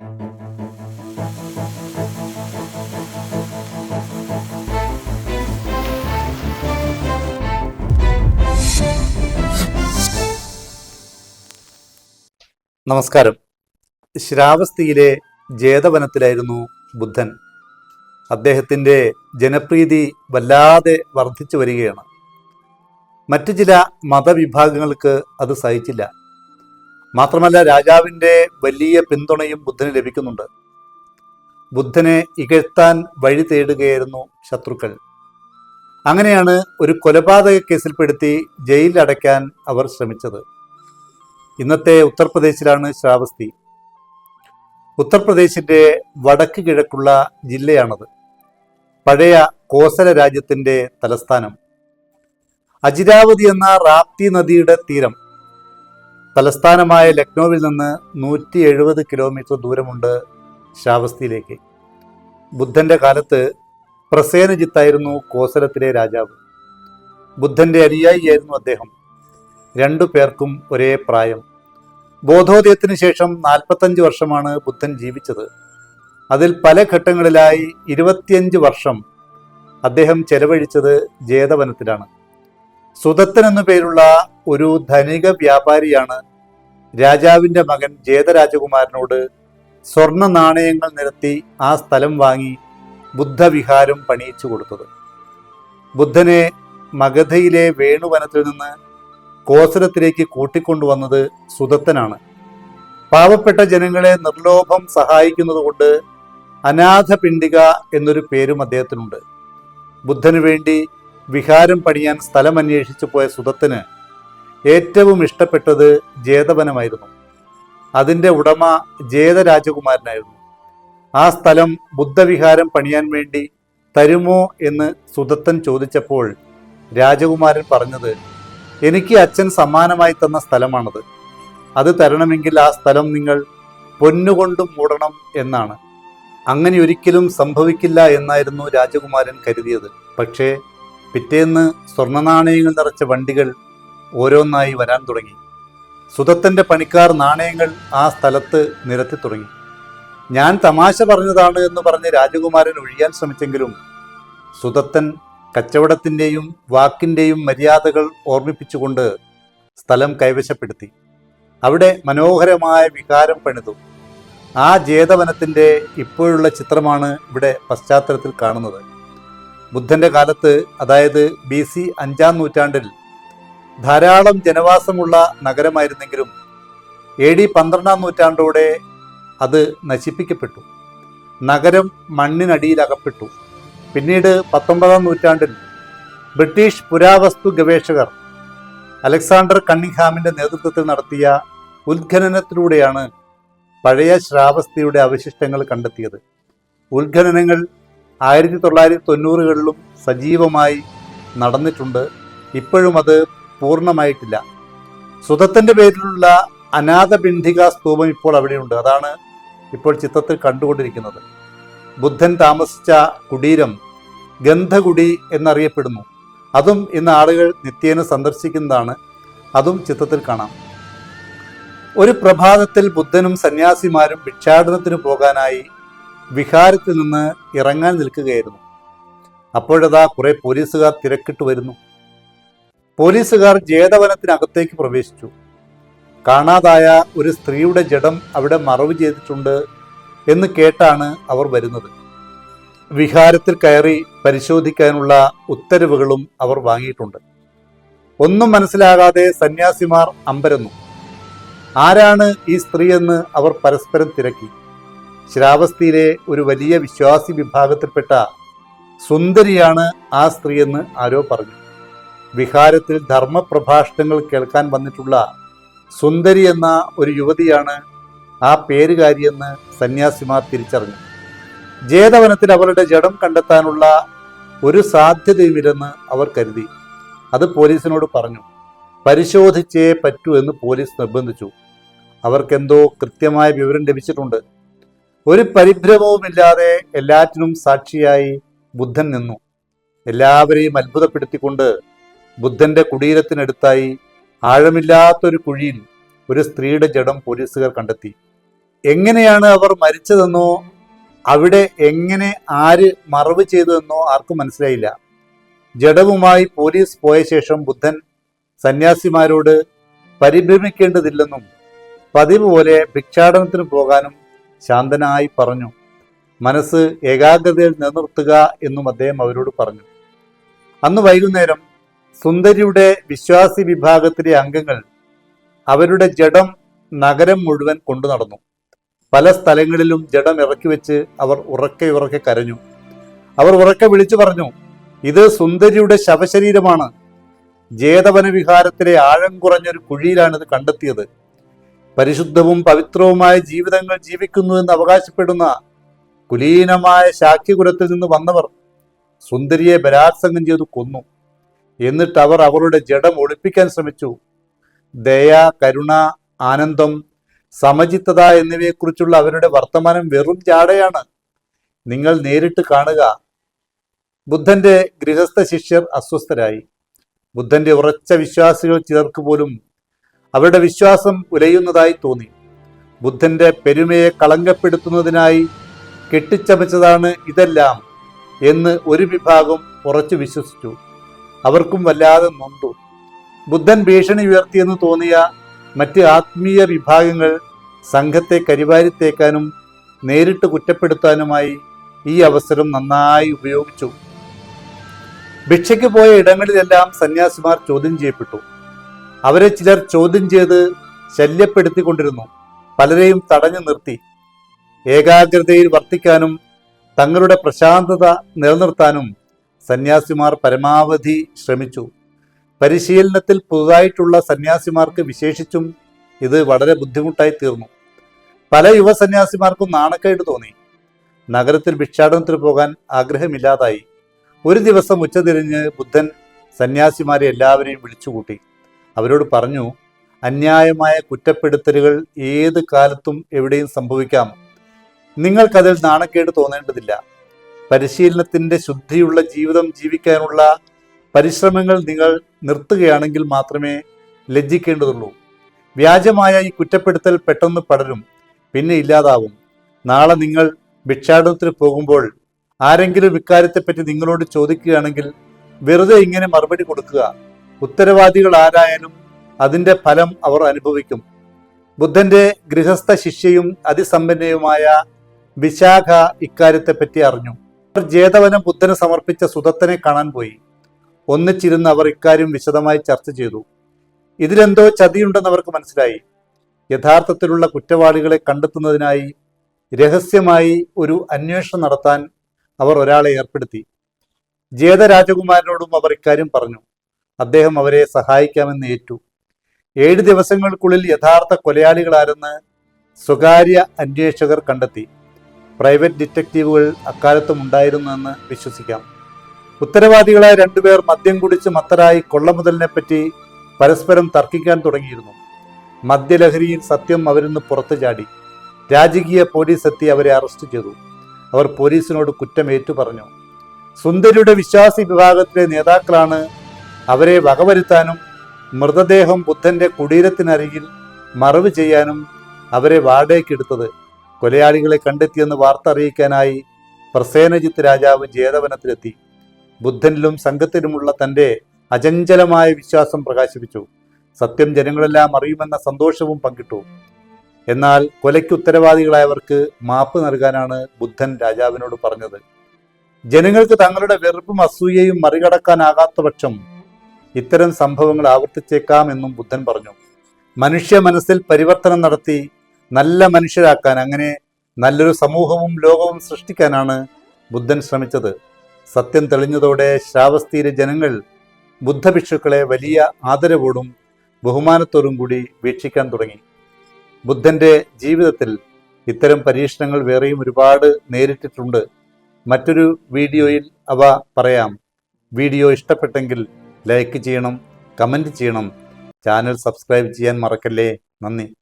നമസ്കാരം. ശ്രാവസ്തിയിലെ ജേതവനത്തിലായിരുന്നു ബുദ്ധൻ. അദ്ദേഹത്തിന്റെ ജനപ്രീതി വല്ലാതെ വർദ്ധിച്ചു വരികയാണ്. മറ്റു ചില മതവിഭാഗങ്ങൾക്ക് അത് സഹിച്ചില്ല. മാത്രമല്ല രാജാവിന്റെ വലിയ പിന്തുണയും ബുദ്ധന് ലഭിക്കുന്നുണ്ട്. ബുദ്ധനെ ഇകഴ്ത്താൻ വഴി തേടുകയായിരുന്നു ശത്രുക്കൾ. അങ്ങനെയാണ് ഒരു കൊലപാതക കേസിൽപ്പെടുത്തി ജയിലിലടയ്ക്കാൻ അവർ ശ്രമിച്ചത്. ഇന്നത്തെ ഉത്തർപ്രദേശിലാണ് ശ്രാവസ്തി. ഉത്തർപ്രദേശിന്റെ വടക്ക് കിഴക്കുള്ള ജില്ലയാണത്. പഴയ കോസല രാജ്യത്തിന്റെ തലസ്ഥാനം. അജിരാവതി എന്ന റാപ്തി നദിയുടെ തീരം തലസ്ഥാനമായ ലക്നൌവിൽ നിന്ന് നൂറ്റി എഴുപത് കിലോമീറ്റർ ദൂരമുണ്ട് ശ്രാവസ്തിയിലേക്ക്. ബുദ്ധന്റെ കാലത്ത് പ്രസേനജിത്തായിരുന്നു കോസലത്തിലെ രാജാവ്. ബുദ്ധന്റെ അനുയായിയായിരുന്നു അദ്ദേഹം. രണ്ടു പേർക്കും ഒരേ പ്രായം. ബോധോദയത്തിന് ശേഷം നാൽപ്പത്തഞ്ച് വർഷമാണ് ബുദ്ധൻ ജീവിച്ചത്. അതിൽ പല ഘട്ടങ്ങളിലായി ഇരുപത്തിയഞ്ച് വർഷം അദ്ദേഹം ചെലവഴിച്ചത് ജേതവനത്തിലാണ്. സുദത്തൻ എന്നു പേരുള്ള ഒരു ധനിക വ്യാപാരിയാണ് രാജാവിന്റെ മകൻ ജേതരാജകുമാരനോട് സ്വർണ നാണയങ്ങൾ നിരത്തി ആ സ്ഥലം വാങ്ങി ബുദ്ധവിഹാരം പണിയിച്ചു കൊടുത്തത്. ബുദ്ധനെ മഗധയിലെ വേണുവനത്തിൽ നിന്ന് കോസലത്തിലേക്ക് കൂട്ടിക്കൊണ്ടുവന്നത് സുദത്തനാണ് പാവപ്പെട്ട ജനങ്ങളെ നിർലോഭം സഹായിക്കുന്നതുകൊണ്ട് അനാഥ പിണ്ടിക എന്നൊരു പേരും അദ്ദേഹത്തിനുണ്ട്. ബുദ്ധനു വേണ്ടി വിഹാരം പണിയാൻ സ്ഥലം അന്വേഷിച്ചു പോയ സുധത്തിന് ഏറ്റവും ഇഷ്ടപ്പെട്ടത് ജേതവനമായിരുന്നു. അതിന്റെ ഉടമ ജേതരാജകുമാരനായിരുന്നു. ആ സ്ഥലം ബുദ്ധവിഹാരം പണിയാൻ വേണ്ടി തരുമോ എന്ന് സുദത്തൻ ചോദിച്ചപ്പോൾ രാജകുമാരൻ പറഞ്ഞത് എനിക്ക് അച്ഛൻ സമ്മാനമായി തന്ന സ്ഥലമാണത്. അത് തരണമെങ്കിൽ ആ സ്ഥലം നിങ്ങൾ പൊന്നുകൊണ്ടും മൂടണം എന്നാണ്. അങ്ങനെ ഒരിക്കലും സംഭവിക്കില്ല എന്നായിരുന്നു രാജകുമാരൻ കരുതിയത്. പക്ഷേ പിറ്റേന്ന് സ്വർണ നാണയങ്ങൾ നിറച്ച വണ്ടികൾ ഓരോന്നായി വരാൻ തുടങ്ങി. സുദത്തന്റെ പണിക്കാർ നാണയങ്ങൾ ആ സ്ഥലത്ത് നിരത്തി തുടങ്ങി. ഞാൻ തമാശ പറഞ്ഞതാണ് എന്ന് പറഞ്ഞ് രാജകുമാരൻ ഒഴിയാൻ ശ്രമിച്ചെങ്കിലും സുദത്തൻ കച്ചവടത്തിന്റെയും വാക്കിന്റെയും മര്യാദകൾ ഓർമ്മിപ്പിച്ചുകൊണ്ട് സ്ഥലം കൈവശപ്പെടുത്തി. അവിടെ മനോഹരമായ വികാരം പണിതു. ആ ജേതവനത്തിന്റെ ഇപ്പോഴുള്ള ചിത്രമാണ് ഇവിടെ പശ്ചാത്തലത്തിൽ കാണുന്നത്. ബുദ്ധന്റെ കാലത്ത് അതായത് ബി സി അഞ്ചാം നൂറ്റാണ്ടിൽ ധാരാളം ജനവാസമുള്ള നഗരമായിരുന്നെങ്കിലും എ ഡി പന്ത്രണ്ടാം നൂറ്റാണ്ടോടെ അത് നശിപ്പിക്കപ്പെട്ടു. നഗരം മണ്ണിനടിയിലകപ്പെട്ടു. പിന്നീട് പത്തൊമ്പതാം നൂറ്റാണ്ടിൽ ബ്രിട്ടീഷ് പുരാവസ്തു ഗവേഷകർ അലക്സാണ്ടർ കണ്ണിഹാമിന്റെ നേതൃത്വത്തിൽ നടത്തിയ ഉത്ഖനനത്തിലൂടെയാണ് പഴയ ശ്രാവസ്തിയുടെ അവശിഷ്ടങ്ങൾ കണ്ടെത്തിയത്. ഉത്ഖനനങ്ങൾ ആയിരത്തി തൊള്ളായിരത്തി തൊണ്ണൂറുകളിലും സജീവമായി നടന്നിട്ടുണ്ട്. ഇപ്പോഴും അത് പൂർണമായിട്ടില്ല. സുതത്തിന്റെ പേരിലുള്ള അനാഥപിണ്ഡിക സ്തൂപം ഇപ്പോൾ അവിടെയുണ്ട്. അതാണ് ഇപ്പോൾ ചിത്രത്തിൽ കണ്ടുകൊണ്ടിരിക്കുന്നത്. ബുദ്ധൻ താമസിച്ച കുടീരം ഗന്ധകുടി എന്നറിയപ്പെടുന്നു. അതും ഇന്ന് ആളുകൾ നിത്യേന സന്ദർശിക്കുന്നതാണ്. അതും ചിത്രത്തിൽ കാണാം. ഒരു പ്രഭാതത്തിൽ ബുദ്ധനും സന്യാസിമാരും ഭിക്ഷാടനത്തിന് പോകാനായി വിഹാരത്തിൽ നിന്ന് ഇറങ്ങാൻ നിൽക്കുകയായിരുന്നു. അപ്പോഴതാ കുറെ പോലീസുകാർ തിരക്കിട്ട് വരുന്നു. പോലീസുകാർ ജേതവനത്തിനകത്തേക്ക് പ്രവേശിച്ചു. കാണാതായ ഒരു സ്ത്രീയുടെ ജഡം അവിടെ മറവ് ചെയ്തിട്ടുണ്ട് എന്ന് കേട്ടാണ് അവർ വരുന്നത്. വിഹാരത്തിൽ കയറി പരിശോധിക്കാനുള്ള ഉത്തരവുകളും അവർ വാങ്ങിയിട്ടുണ്ട്. ഒന്നും മനസ്സിലാകാതെ സന്യാസിമാർ അമ്പരന്നു. ആരാണ് ഈ സ്ത്രീയെന്ന് അവർ പരസ്പരം തിരക്കി. ശ്രാവസ്തിയിലെ ഒരു വലിയ വിശ്വാസി വിഭാഗത്തിൽപ്പെട്ട സുന്ദരിയാണ് ആ സ്ത്രീയെന്ന് ആരോ പറഞ്ഞു. വിഹാരത്തിൽ ധർമ്മപ്രഭാഷണങ്ങൾ കേൾക്കാൻ വന്നിട്ടുള്ള സുന്ദരി എന്ന ഒരു യുവതിയാണ് ആ പേരുകാരിയെന്ന് സന്യാസിമാർ തിരിച്ചറിഞ്ഞു. ജേതവനത്തിൽ അവരുടെ ജഡം കണ്ടെത്താനുള്ള ഒരു സാധ്യതയുമില്ലെന്ന് അവർ കരുതി. അത് പോലീസിനോട് പറഞ്ഞു. പരിശോധിച്ചേ പറ്റൂ എന്ന് പോലീസ് നിർബന്ധിച്ചു. അവർക്കെന്തോ കൃത്യമായ വിവരം ലഭിച്ചിട്ടുണ്ട്. ഒരു പരിഭ്രമവുമില്ലാതെ എല്ലാറ്റിനും സാക്ഷിയായി ബുദ്ധൻ നിന്നു. എല്ലാവരെയും അത്ഭുതപ്പെടുത്തിക്കൊണ്ട് ബുദ്ധന്റെ കുടീരത്തിനടുത്തായി ആഴമില്ലാത്തൊരു കുഴിയിൽ ഒരു സ്ത്രീയുടെ ജഡം പോലീസുകാർ കണ്ടെത്തി. എങ്ങനെയാണ് അവർ മരിച്ചതെന്നോ അവിടെ എങ്ങനെ ആര് മറവ് ചെയ്തതെന്നോ ആർക്കും മനസ്സിലായില്ല. ജഡവുമായി പോലീസ് പോയ ശേഷം ബുദ്ധൻ സന്യാസിമാരോട് പരിഭ്രമിക്കേണ്ടതില്ലെന്നും പതിവ് പോലെ ഭിക്ഷാടനത്തിന് പോകാനും ശാന്തനായി പറഞ്ഞു മനസ്സ് ഏകാഗ്രതയിൽ നിലനിർത്തുക എന്നും അദ്ദേഹം അവരോട് പറഞ്ഞു. അന്ന് വൈകുന്നേരം സുന്ദരിയുടെ വിശ്വാസി വിഭാഗത്തിലെ അംഗങ്ങൾ അവരുടെ ജഡം നഗരം മുഴുവൻ കൊണ്ടു നടന്നു. പല സ്ഥലങ്ങളിലും ജഡം ഇറക്കി വെച്ച് അവർ ഉറക്കെ ഉറക്കെ കരഞ്ഞു. അവർ ഉറക്കെ വിളിച്ചു പറഞ്ഞു ഇത് സുന്ദരിയുടെ ശവശരീരമാണ്. ജേതവന വിഹാരത്തിലെ ആഴം കുറഞ്ഞൊരു കുഴിയിലാണ് ഇത് കണ്ടെത്തിയത്. പരിശുദ്ധവും പവിത്രവുമായ ജീവിതങ്ങൾ ജീവിക്കുന്നു എന്ന് അവകാശപ്പെടുന്ന കുലീനമായ ശാക്യകുലത്തിൽ നിന്ന് വന്നവർ സുന്ദരിയെ ബലാത്സംഗം ചെയ്തു കൊന്നു. എന്നിട്ട് അവർ അവരുടെ ജഡം ഒളിപ്പിക്കാൻ ശ്രമിച്ചു. ദയ കരുണ ആനന്ദം സമചിത്തത എന്നിവയെക്കുറിച്ചുള്ള അവരുടെ വർത്തമാനം വെറും ചാടയാണ്. നിങ്ങൾ നേരിട്ട് കാണുക. ബുദ്ധന്റെ ഗൃഹസ്ഥ ശിഷ്യർ അസ്വസ്ഥരായി. ബുദ്ധന്റെ ഉറച്ച വിശ്വാസികൾ ചിലർക്ക് പോലും അവരുടെ വിശ്വാസം ഉലയുന്നതായി തോന്നി. ബുദ്ധന്റെ പെരുമയെ കളങ്കപ്പെടുത്തുന്നതിനായി കെട്ടിച്ചമച്ചതാണ് ഇതെല്ലാം എന്ന് ഒരു വിഭാഗം ഉറച്ചു വിശ്വസിച്ചു. അവർക്കും വല്ലാതെ നൊന്തു. ബുദ്ധൻ ഭീഷണി ഉയർത്തിയെന്ന് തോന്നിയ മറ്റ് ആത്മീയ വിഭാഗങ്ങൾ സംഘത്തെ കരിവാരിത്തേക്കാനും നേരിട്ട് കുറ്റപ്പെടുത്താനുമായി ഈ അവസരം നന്നായി ഉപയോഗിച്ചു. ഭിക്ഷയ്ക്ക് പോയ ഇടങ്ങളിലെല്ലാം സന്യാസിമാർ ചോദ്യം ചെയ്യപ്പെട്ടു. അവരെ ചിലർ ചോദ്യം ചെയ്ത് ശല്യപ്പെടുത്തിക്കൊണ്ടിരുന്നു. പലരെയും തടഞ്ഞു നിർത്തി. ഏകാഗ്രതയിൽ വർത്തിക്കാനും തങ്ങളുടെ പ്രശാന്തത നിലനിർത്താനും സന്യാസിമാർ പരമാവധി ശ്രമിച്ചു. പരിശീലനത്തിൽ പുതുതായിട്ടുള്ള സന്യാസിമാർക്ക് വിശേഷിച്ചും ഇത് വളരെ ബുദ്ധിമുട്ടായി തീർന്നു. പല യുവ സന്യാസിമാർക്കും നാണക്കേട് തോന്നി. നഗരത്തിൽ ഭിക്ഷാടനത്തിന് പോകാൻ ആഗ്രഹമില്ലാതായി. ഒരു ദിവസം ഉച്ചതിരിഞ്ഞ് ബുദ്ധൻ സന്യാസിമാരെ എല്ലാവരെയും വിളിച്ചുകൂട്ടി. അവരോട് പറഞ്ഞു അന്യായമായ കുറ്റപ്പെടുത്തലുകൾ ഏത് കാലത്തും എവിടെയും സംഭവിക്കാം. നിങ്ങൾക്കതിൽ നാണക്കേട് തോന്നേണ്ടതില്ല. പരിശീലനത്തിന്റെ ശുദ്ധിയുള്ള ജീവിതം ജീവിക്കാനുള്ള പരിശ്രമങ്ങൾ നിങ്ങൾ നിർത്തുകയാണെങ്കിൽ മാത്രമേ ലജ്ജിക്കേണ്ടതുള്ളൂ. വ്യാജമായ ഈ കുറ്റപ്പെടുത്തൽ പെട്ടെന്ന് പടരും പിന്നെ ഇല്ലാതാവും. നാളെ നിങ്ങൾ ഭിക്ഷാടനത്തിന് പോകുമ്പോൾ ആരെങ്കിലും ഇക്കാര്യത്തെപ്പറ്റി നിങ്ങളോട് ചോദിക്കുകയാണെങ്കിൽ വെറുതെ ഇങ്ങനെ മറുപടി കൊടുക്കുക. ഉത്തരവാദികൾ ആരായാലും അതിന്റെ ഫലം അവർ അനുഭവിക്കും. ബുദ്ധന്റെ ഗൃഹസ്ഥ ശിഷ്യയും അതിസമ്പന്നയുമായ വിശാഖ ഇക്കാര്യത്തെപ്പറ്റി അറിഞ്ഞു. അവർ ജേതവനം ബുദ്ധന് സമർപ്പിച്ച സുതത്തനെ കാണാൻ പോയി. ഒന്നിച്ചിരുന്ന് അവർ ഇക്കാര്യം വിശദമായി ചർച്ച ചെയ്തു. ഇതിലെന്തോ ചതിയുണ്ടെന്ന് അവർക്ക് മനസ്സിലായി. യഥാർത്ഥത്തിലുള്ള കുറ്റവാളികളെ കണ്ടെത്തുന്നതിനായി രഹസ്യമായി ഒരു അന്വേഷണം നടത്താൻ അവർ ഒരാളെ ഏർപ്പെടുത്തി. ജേത രാജകുമാരനോടും അവർ ഇക്കാര്യം പറഞ്ഞു. അദ്ദേഹം അവരെ സഹായിക്കാമെന്ന് ഏറ്റു. ഏഴ് ദിവസങ്ങൾക്കുള്ളിൽ യഥാർത്ഥ കൊലയാളികളാരെന്ന് സ്വകാര്യ അന്വേഷകർ കണ്ടെത്തി. പ്രൈവറ്റ് ഡിറ്റക്റ്റീവുകൾ അക്കാലത്തും ഉണ്ടായിരുന്നെന്ന് വിശ്വസിക്കാം. ഉത്തരവാദികളായ രണ്ടുപേർ മദ്യം കുടിച്ച് മത്തരായി കൊള്ളമുതലിനെ പറ്റി പരസ്പരം തർക്കിക്കാൻ തുടങ്ങിയിരുന്നു. മദ്യലഹരിയിൽ സത്യം അവരിന്ന് പുറത്തു ചാടി. രാജകീയ പോലീസ് എത്തി അവരെ അറസ്റ്റ് ചെയ്തു. അവർ പോലീസിനോട് കുറ്റമേറ്റു പറഞ്ഞു. സുന്ദരിയുടെ വിശ്വാസി വിഭാഗത്തിലെ നേതാക്കളാണ് അവരെ വകവരുത്താനും മൃതദേഹം ബുദ്ധന്റെ കുടീരത്തിനരികിൽ മറവ് ചെയ്യാനും അവരെ വാടകയ്ക്കെടുത്തത് കൊലയാളികളെ കണ്ടെത്തിയെന്ന് വാർത്ത അറിയിക്കാനായി പ്രസേനജിത്ത് രാജാവ് ജേതവനത്തിലെത്തി. ബുദ്ധനിലും സംഘത്തിലുമുള്ള തന്റെ അചഞ്ചലമായ വിശ്വാസം പ്രകാശിപ്പിച്ചു. സത്യം ജനങ്ങളെല്ലാം അറിയുമെന്ന സന്തോഷവും പങ്കിട്ടു. എന്നാൽ കൊലയ്ക്ക് ഉത്തരവാദികളായവർക്ക് മാപ്പ് നൽകാനാണ് ബുദ്ധൻ രാജാവിനോട് പറഞ്ഞത്. ജനങ്ങൾക്ക് തങ്ങളുടെ വെറുപ്പും അസൂയയും മറികടക്കാനാകാത്ത പക്ഷം ഇത്തരം സംഭവങ്ങൾ ആവർത്തിച്ചേക്കാമെന്നും ബുദ്ധൻ പറഞ്ഞു. മനുഷ്യ മനസ്സിൽ പരിവർത്തനം നടത്തി നല്ല മനുഷ്യരാക്കാൻ അങ്ങനെ നല്ലൊരു സമൂഹവും ലോകവും സൃഷ്ടിക്കാനാണ് ബുദ്ധൻ ശ്രമിച്ചത്. സത്യം തെളിഞ്ഞതോടെ ശ്രാവസ്തീര ജനങ്ങൾ ബുദ്ധഭിക്ഷുക്കളെ വലിയ ആദരവോടും ബഹുമാനത്തോടും കൂടി വീക്ഷിക്കാൻ തുടങ്ങി. ബുദ്ധന്റെ ജീവിതത്തിൽ ഇത്തരം പരീക്ഷണങ്ങൾ വേറെയും ഒരുപാട് നേരിട്ടിട്ടുണ്ട്. മറ്റൊരു വീഡിയോയിൽ അവ പറയാം. വീഡിയോ ഇഷ്ടപ്പെട്ടെങ്കിൽ ലൈക്ക് ചെയ്യണം കമന്റ് ചെയ്യണം. ചാനൽ സബ്സ്ക്രൈബ് ചെയ്യാൻ മറക്കല്ലേ? നന്ദി.